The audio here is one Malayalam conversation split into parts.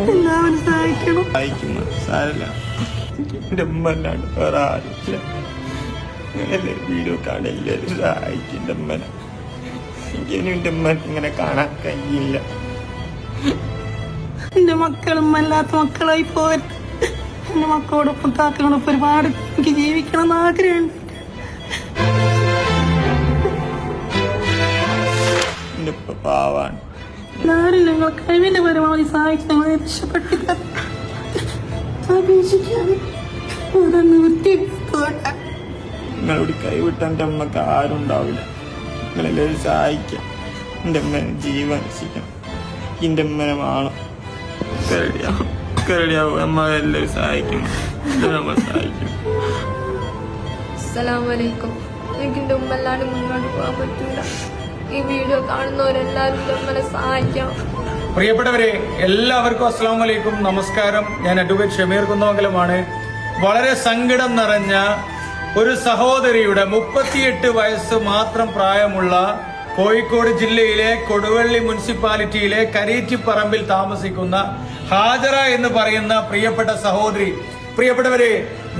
എല്ലാവരും സഹായിക്കണം സഹായിക്കുന്നു സാരല്ല. എന്റെ ഉമ്മ അല്ലാണ്ട് വേറെ ആരുമില്ല. നിങ്ങളല്ലേ വീഡിയോ കാണില്ല സഹായിക്കും എന്റെ ഉമ്മനെ. എനിക്കിനും എന്റെ ഉമ്മ ഇങ്ങനെ കാണാൻ കഴിയില്ല. എന്റെ മക്കളും അല്ലാത്ത മക്കളായി പോകരുത് എന്റെ മക്കളോടൊപ്പം താത്തകളൊപ്പം ഒരുപാട് എനിക്ക് ജീവിക്കണം എന്ന് ആഗ്രഹമുണ്ട്. ഞങ്ങൾ കഴിവിന്റെ പരമാവധി സഹായിച്ച് ഞങ്ങളെ രക്ഷപ്പെട്ടില്ല അപേക്ഷിക്കാതെ നിവൃത്തി നിങ്ങളോട് കൈവിട്ട എന്റെ അമ്മയ്ക്ക് ആരും ഉണ്ടാവില്ല. നിങ്ങളെല്ലാവരും സഹായിക്കാം. എന്റെ അമ്മേനെ ജീവൻ രക്ഷിക്കണം. എന്റെ അമ്മനെ വേണം കരടിയാവും കരടിയാവും അമ്മ എല്ലാവരും സഹായിക്കണം. സഹായിക്കും അസ്സലാമലൈക്കും എനിക്ക് എന്റെ ഉമ്മല്ലാണ്ട് മുന്നോട്ട് പോകാൻ പറ്റില്ല ഈ വീഡിയോ കാണുന്നവരെല്ലാവരും ഉമ്മനെ സഹായിക്കണം. പ്രിയപ്പെട്ടവരെ എല്ലാവർക്കും അസ്സാം വലൈക്കും നമസ്കാരം. ഞാൻ അഡ്വക്കേറ്റ് ഷമീർ കുന്നമംഗലമാണ്. വളരെ സങ്കടം നിറഞ്ഞ ഒരു സഹോദരിയുടെ മുപ്പത്തിയെട്ട് വയസ്സ് മാത്രം പ്രായമുള്ള കോഴിക്കോട് ജില്ലയിലെ കൊടുവള്ളി മുനിസിപ്പാലിറ്റിയിലെ കരീറ്റിപ്പറമ്പിൽ താമസിക്കുന്ന ഹാജറ എന്ന് പറയുന്ന പ്രിയപ്പെട്ട സഹോദരി. പ്രിയപ്പെട്ടവരെ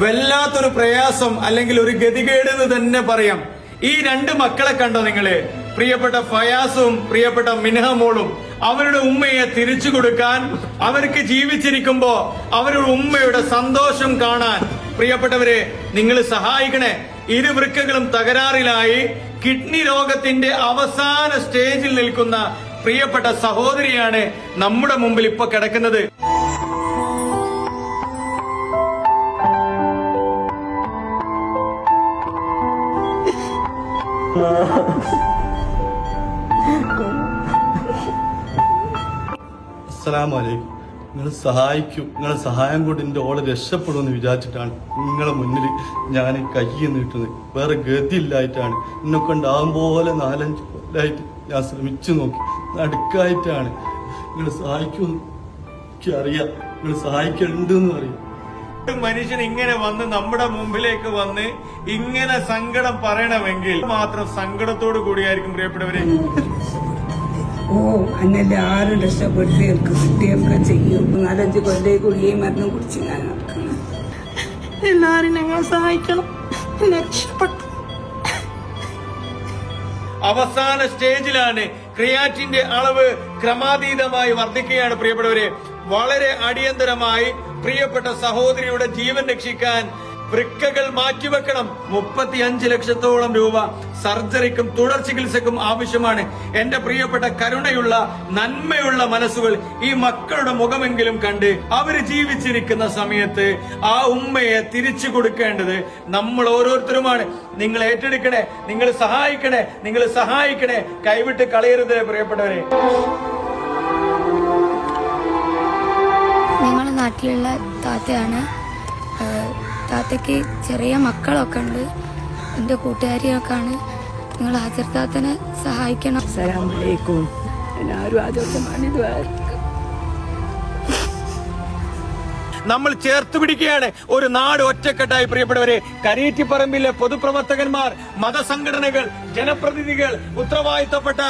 വല്ലാത്തൊരു പ്രയാസം അല്ലെങ്കിൽ ഒരു ഗതികേട് എന്ന് തന്നെ പറയാം. ഈ രണ്ട് മക്കളെ കണ്ടോ നിങ്ങൾ? പ്രിയപ്പെട്ട ഫയാസും പ്രിയപ്പെട്ട മിനഹമോളും അവരുടെ ഉമ്മയെ തിരിച്ചു കൊടുക്കാൻ അവർക്ക് ജീവിച്ചിരിക്കുമ്പോ അവരുടെ ഉമ്മയുടെ സന്തോഷം കാണാൻ പ്രിയപ്പെട്ടവരെ നിങ്ങൾ സഹായിക്കണേ. ഇരു വൃക്കകളും തകരാറിലായി കിഡ്നി രോഗത്തിന്റെ അവസാന സ്റ്റേജിൽ നിൽക്കുന്ന പ്രിയപ്പെട്ട സഹോദരിയാണ് നമ്മുടെ മുമ്പിൽ ഇപ്പൊ കിടക്കുന്നത്. അസ്സലാമു അലൈക്കും നിങ്ങൾ സഹായിക്കും. നിങ്ങളെ സഹായം കൊണ്ട് എന്റെ ഓളെ രക്ഷപ്പെടുമെന്ന് വിചാരിച്ചിട്ടാണ് നിങ്ങളെ മുന്നിൽ ഞാൻ കൈ നീട്ടുന്നത്. വേറെ ഗതിയില്ലായിട്ടാണ്. എന്നെ ഉണ്ടാകും പോലെ നാലഞ്ച് കൊല്ലായിട്ട് ഞാൻ ശ്രമിച്ചു നോക്കി. നടുക്കായിട്ടാണ്. നിങ്ങൾ സഹായിക്കുമെന്ന് എനിക്കറിയാം നിങ്ങൾ സഹായിക്കണ്ടെന്ന് അറിയാം. മനുഷ്യൻ ഇങ്ങനെ വന്ന് നമ്മുടെ മുമ്പിലേക്ക് വന്ന് ഇങ്ങനെ സങ്കടം പറയണമെങ്കിൽ മാത്രം സങ്കടത്തോടു കൂടിയായിരിക്കും പ്രിയപ്പെട്ടവരെ. ഓ ആരും രക്ഷപ്പെടുത്തി എനിക്ക് കിട്ടിയൊക്കെ ചെയ്യും. നാലഞ്ച് കൊല്ലേ ഗുളികയും മരുന്നും കുടിച്ച് ഞാൻ നടക്കണം. എല്ലാവരും ഞങ്ങളെ സഹായിക്കണം. രക്ഷപ്പെട്ടു. അവസാന സ്റ്റേജിലാണ് ക്രിയാറ്റിന്റെ അളവ് ക്രമാതീതമായി വർദ്ധിക്കുകയാണ് പ്രിയപ്പെട്ടവരെ. വളരെ അടിയന്തരമായി പ്രിയപ്പെട്ട സഹോദരിയുടെ ജീവൻ രക്ഷിക്കാൻ വൃക്കകൾ മാറ്റിവെക്കണം. മുപ്പത്തി അഞ്ച് ലക്ഷത്തോളം രൂപ സർജറിക്കും തുടർ ചികിത്സക്കും ആവശ്യമാണ്. എന്റെ പ്രിയപ്പെട്ട കരുണയുള്ള നന്മയുള്ള മനസ്സുകൾ ഈ മക്കളുടെ മുഖമെങ്കിലും കണ്ട് അവർ ജീവിച്ചിരിക്കുന്ന സമയത്ത് ആ ഉമ്മയെ തിരിച്ചു കൊടുക്കേണ്ടത് നമ്മൾ ഓരോരുത്തരുമാണ്. നിങ്ങൾ ഏറ്റെടുക്കണേ നിങ്ങൾ സഹായിക്കണേ നിങ്ങൾ സഹായിക്കണേ. കൈവിട്ട് കളയരുത് പ്രിയപ്പെട്ടവരെ. ഞങ്ങളുടെ നാട്ടിലുള്ള താത്തയാണ് താത്തയ്ക്ക് ചെറിയ മക്കളൊക്കെ ഉണ്ട്. എന്റെ കൂട്ടുകാരിയൊക്കെ ആണ് നിങ്ങൾ ഹാജർ താത്തനെ സഹായിക്കണം എല്ലാവരും നമ്മൾ ചേർത്ത് പിടിക്കുകയാണ്. ഒരു നാട് ഒറ്റക്കെട്ടായി പ്രിയപ്പെട്ടവരെ കരീറ്റിപ്പറമ്പിലെ പൊതുപ്രവർത്തകന്മാർ മതസംഘടനകൾ ജനപ്രതിനിധികൾ ഉത്തരവാദിത്തപ്പെട്ട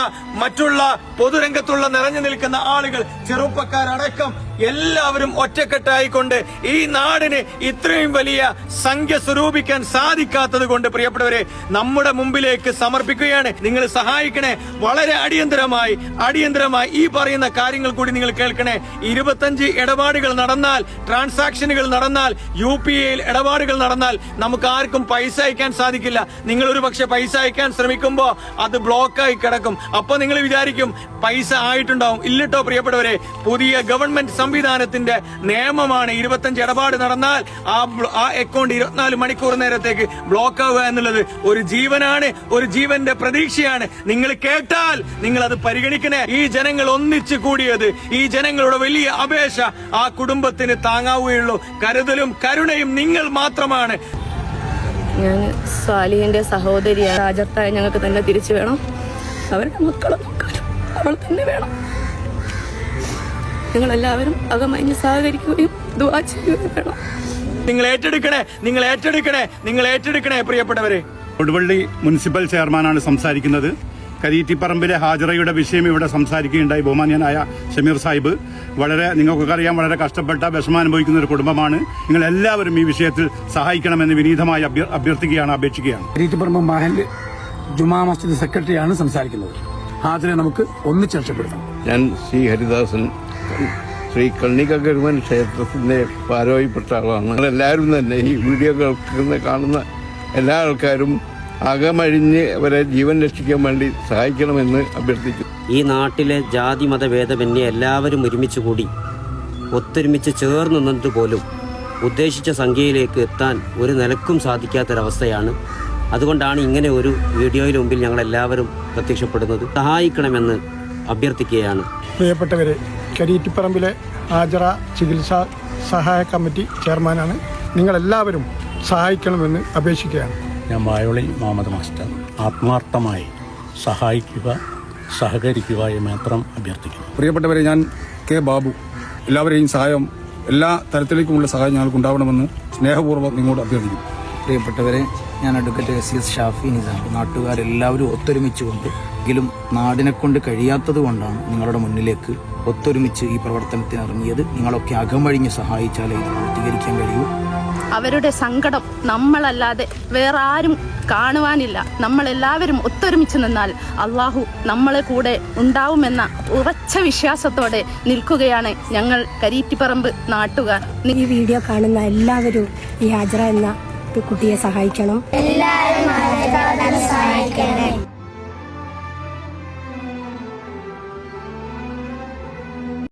മറ്റുള്ള പൊതുരംഗത്തുള്ള നിറഞ്ഞു നിൽക്കുന്ന ആളുകൾ ചെറുപ്പക്കാരടക്കം എല്ലാവരും ഒറ്റക്കെട്ടായിക്കൊണ്ട് ഈ നാടിന് ഇത്രയും വലിയ സംഖ്യ സ്വരൂപിക്കാൻ സാധിക്കാത്തത് കൊണ്ട് പ്രിയപ്പെട്ടവരെ നമ്മുടെ മുമ്പിലേക്ക് സമർപ്പിക്കുകയാണ്. നിങ്ങൾ സഹായിക്കണേ. വളരെ അടിയന്തരമായി അടിയന്തരമായി ഈ പറയുന്ന കാര്യങ്ങൾ കൂടി നിങ്ങൾ കേൾക്കണേ. ഇരുപത്തഞ്ച് ഇടപാടുകൾ നടന്നാൽ ട്രാൻസാക്ഷനുകൾ നടന്നാൽ യു പി ഐയിൽ ഇടപാടുകൾ നടന്നാൽ നമുക്ക് ആർക്കും പൈസ അയക്കാൻ സാധിക്കില്ല. നിങ്ങൾ ഒരു പക്ഷെ പൈസ അയക്കാൻ ശ്രമിക്കുമ്പോൾ അത് ബ്ലോക്കായി കിടക്കും. അപ്പൊ നിങ്ങൾ വിചാരിക്കും പൈസ ആയിട്ടുണ്ടാവും. ഇല്ലട്ടോ പ്രിയപ്പെട്ടവരെ പുതിയ ഗവൺമെന്റ് സംവിധാനത്തിന്റെ നിയമമാണ് ഇരുപത്തഞ്ച് ഇടപാട് നടന്നാൽ ആ ആ അക്കൗണ്ട് ഇരുപത്തിനാല് മണിക്കൂർ നേരത്തേക്ക് ബ്ലോക്ക് ആവുക എന്നുള്ളത് ഒരു ജീവനാണ് ഒരു ജീവന്റെ പ്രതീക്ഷയാണ്. നിങ്ങൾ കേട്ടാൽ നിങ്ങൾ അത് പരിഗണിക്കണേ. ഈ ജനങ്ങൾ ഒന്നിച്ചു കൂടിയത് ഈ ജനങ്ങളുടെ വലിയ അപേക്ഷ ആ കുടുംബത്തിന് താങ്ങാവുകയുള്ളൂ. കരുതലും കരുണയും നിങ്ങൾ മാത്രമാണ്. ഞാൻ സാലിഹിന്റെ സഹോദരിയായ രാജത്തായ ഞങ്ങൾക്ക് തന്നെ തിരിച്ചു വേണം. അവരുടെ മക്കളെ അവൾ തന്നെ വേണം. നിങ്ങളെല്ലാവരും അകമഞ്ഞ് സഹകരിക്കുകയും ദുവാ ചെയ്യുകയും വേണം. നിങ്ങൾ ഏറ്റെടുക്കണേ നിങ്ങൾ ഏറ്റെടുക്കണേ നിങ്ങൾ ഏറ്റെടുക്കണേ പ്രിയപ്പെട്ടവരെ. കൊടുവള്ളി മുനിസിപ്പൽ ചെയർമാനാണ് സംസാരിക്കുന്നത്. കരീറ്റിപ്പറമ്പിലെ ഹാജറയുടെ വിഷയം ഇവിടെ സംസാരിക്കുകയുണ്ടായി ബഹുമാന്യനായ ഷമീർ സാഹിബ്. വളരെ നിങ്ങൾക്കൊക്കെ അറിയാം വളരെ കഷ്ടപ്പെട്ട വിഷമം അനുഭവിക്കുന്ന ഒരു കുടുംബമാണ്. നിങ്ങൾ എല്ലാവരും ഈ വിഷയത്തിൽ സഹായിക്കണമെന്ന് വിനീതമായി അഭ്യ- അഭ്യർത്ഥിക്കുകയാണ് അപേക്ഷിക്കുകയാണ്. കരീറ്റിപ്പറമ്പ് മഹൽ ജുമാ മസ്ജിദ് സെക്രട്ടറിയാണ് സംസാരിക്കുന്നത്. ഹാജരെ നമുക്ക് ഒന്നിച്ച് രക്ഷപ്പെടുത്താം. ഞാൻ ശ്രീ ഹരിദാസൻ ശ്രീ കണ്ണിക ഗരുമൻ ക്ഷേത്രത്തിന്റെ ഭാരവാഹിപ്പെട്ട ആളാണ് നിങ്ങളെല്ലാവരും തന്നെ ഈ വീഡിയോ കേൾക്കുന്ന കാണുന്ന എല്ലാ ആൾക്കാരും അകമഴിഞ്ഞ് അവരെ ജീവൻ രക്ഷിക്കാൻ വേണ്ടി സഹായിക്കണമെന്ന് അഭ്യർത്ഥിക്കുന്നു. ഈ നാട്ടിലെ ജാതി മതഭേദമന്യേ എല്ലാവരും ഒരുമിച്ച് കൂടി ഒത്തൊരുമിച്ച് ചേർന്ന് നിന്നതുപോലും പോലും ഉദ്ദേശിച്ച സംഖ്യയിലേക്ക് എത്താൻ ഒരു നിലക്കും സാധിക്കാത്തൊരവസ്ഥയാണ്. അതുകൊണ്ടാണ് ഇങ്ങനെ ഒരു വീഡിയോയിൽ മുമ്പിൽ ഞങ്ങൾ എല്ലാവരും പ്രത്യക്ഷപ്പെടുന്നത്. സഹായിക്കണമെന്ന് അഭ്യർത്ഥിക്കുകയാണ്. പ്രിയപ്പെട്ടവരെ കരീറ്റിപ്പറമ്പിലെ ആചറ ചികിത്സാ സഹായ കമ്മിറ്റി ചെയർമാനാണ്. നിങ്ങളെല്ലാവരും സഹായിക്കണമെന്ന് അപേക്ഷിക്കുകയാണ്. ഞാൻ വായോളി മുഹമ്മദ് മാസ്റ്റർ. ആത്മാർത്ഥമായി സഹായിക്കുക സഹകരിക്കുക എന്ന് മാത്രം അഭ്യർത്ഥിക്കുന്നു. പ്രിയപ്പെട്ടവരെ ഞാൻ കെ ബാബു. എല്ലാവരെയും സഹായം എല്ലാ തരത്തിലേക്കുമുള്ള സഹായം ഞങ്ങൾക്ക് ഉണ്ടാവണമെന്ന് സ്നേഹപൂർവം നിങ്ങളോട് അഭ്യർത്ഥിക്കുന്നു. പ്രിയപ്പെട്ടവരെ ഞാൻ advocate S S Shafi Nizam. നാട്ടുകാരെല്ലാവരും ഒത്തൊരുമിച്ചുകൊണ്ട് എങ്കിലും നാടിനെ കൊണ്ട് കഴിയാത്തത് കൊണ്ടാണ് നിങ്ങളുടെ മുന്നിലേക്ക് ഒത്തൊരുമിച്ച് ഈ പ്രവർത്തനത്തിന് ഇറങ്ങിയത്. നിങ്ങളൊക്കെ അകമഴിഞ്ഞ് സഹായിച്ചാലേ ഇത് പൂർത്തീകരിക്കാൻ കഴിയൂ. അവരുടെ സങ്കടം നമ്മളല്ലാതെ വേറെ ആരും കാണുവാനില്ല. നമ്മളെല്ലാവരും ഒത്തൊരുമിച്ച് നിന്നാൽ അള്ളാഹു നമ്മളെ കൂടെ ഉണ്ടാവുമെന്ന ഉറച്ച വിശ്വാസത്തോടെ നിൽക്കുകയാണ് ഞങ്ങൾ കരീറ്റിപ്പറമ്പ് നാട്ടുകാർ. ഈ വീഡിയോ കാണുന്ന എല്ലാവരും ഈ ഹാജറ എന്ന കുട്ടിയെ സഹായിക്കണം. എല്ലാവരും സഹായിക്കണേ.